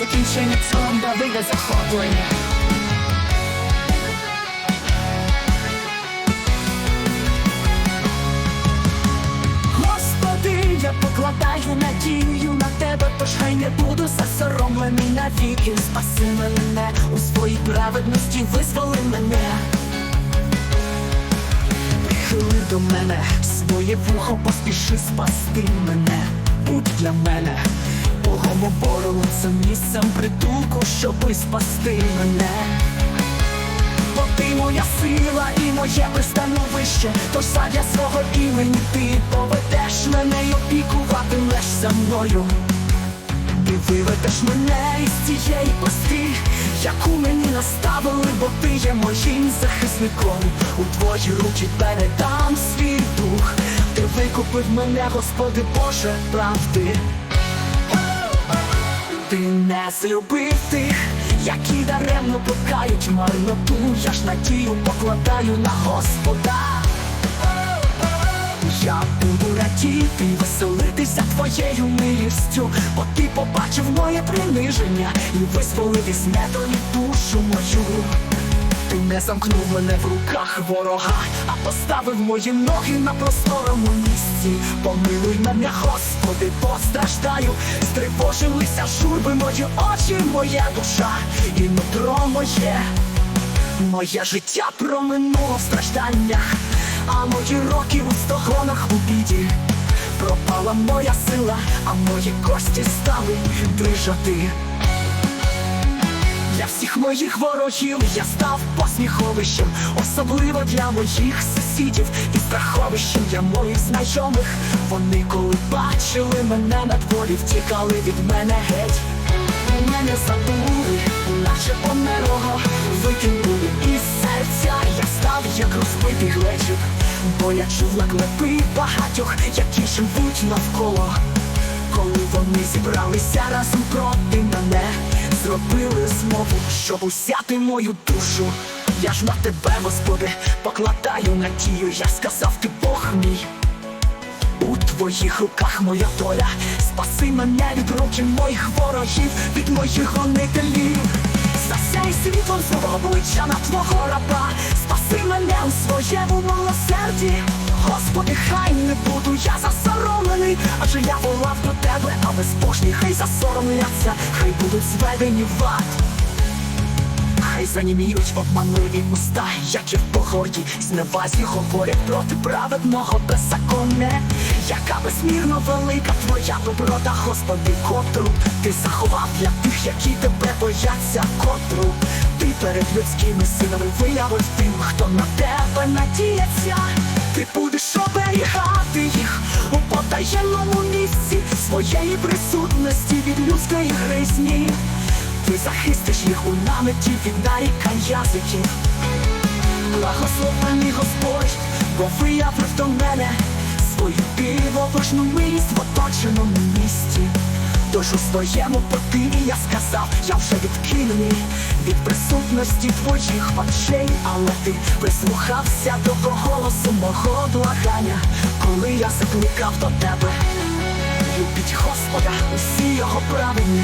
закінчення цьому вийде захоплення. Господи, я покладаю надію на тебе, тож хай не буду засоромлений навіки. Спаси мене у своїй праведності, визволи мене. Прихили до мене своє вухо, поспіши спасти мене. Будь для мене Богом оборонцем, місцем притулку, щоби спасти мене. Бо ти моя сила і моє пристановище, тож задля свого імені ти поведеш мене й за мною. Ти виведеш мене із цієї пасти, яку мені наставили, бо ти є моїм захисником. У твої руки передам свій дух. Ти викупив мене, Господи Боже, правди. Ти не злюбив тих, які даремно пускають марноту. Я ж надію покладаю на Господа. Я буду радіти веселитися твоєю милістю, бо ти побачив моє приниження і визволив із недолі душу мою. Ти не замкнув мене в руках ворога, а поставив мої ноги на просторому місці. Помилуй мене, Господи, постраждаю, стривожилися журби мої очі, моя душа і нутро моє. Моє життя проминуло в стражданнях, а мої роки у стогонах у біді. Пропала моя сила, а мої кості стали дрижати. Для всіх моїх ворогів я став посміховищем, особливо для моїх сусідів і страховищем для моїх знайомих. Вони, коли бачили мене на дворі, втікали від мене геть. Мене забули, наче померлого викинули із серця. Я став як розбитий глечик, бо я чув наклепи багатьох, які живуть навколо. Коли вони зібралися разом проти мене, зробили змову, щоб усяти мою душу. Я ж на тебе, Господи, покладаю надію, я сказав ти Бог мій. У твоїх руках моя доля, спаси мене від руки моїх ворогів, від моїх гонителів. Засяй світлом свого обличчя на твого раба, спаси мене у своєму милосерді. Господи, хай не буду я засоромлений, адже я волав до тебе, а хай засоромляться, хай будуть зведені в ад. Хай заніміють обманливі уста, як і в погорді, зневазі говорять проти праведного беззаконне, яка безмірно велика твоя доброта, Господи, котру ти заховав для тих, які тебе бояться, котру ти перед людськими синами виявив тим, хто на тебе надіється. Ти будеш оберігати їх у потаємному місці своєї присутності від людської гризні. Ти захистиш їх у наметі від нарікань язиків Благословений Господь, бо виявив до мене свою дивовижну милість в оточеному місті. Тож у своєму потиві я сказав, я вже відкинений від присутності твоїх очей, але ти прислухався до голосу мого благання, коли я закликав до тебе. Любіть Господа, усі його праведні,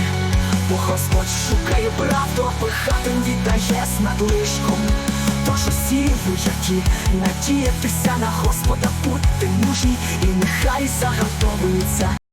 бо Господь шукає правду, а пихатим віддає з надлишком. Тож усі які надіятися на Господа, будьте мужні і нехай загартовуються.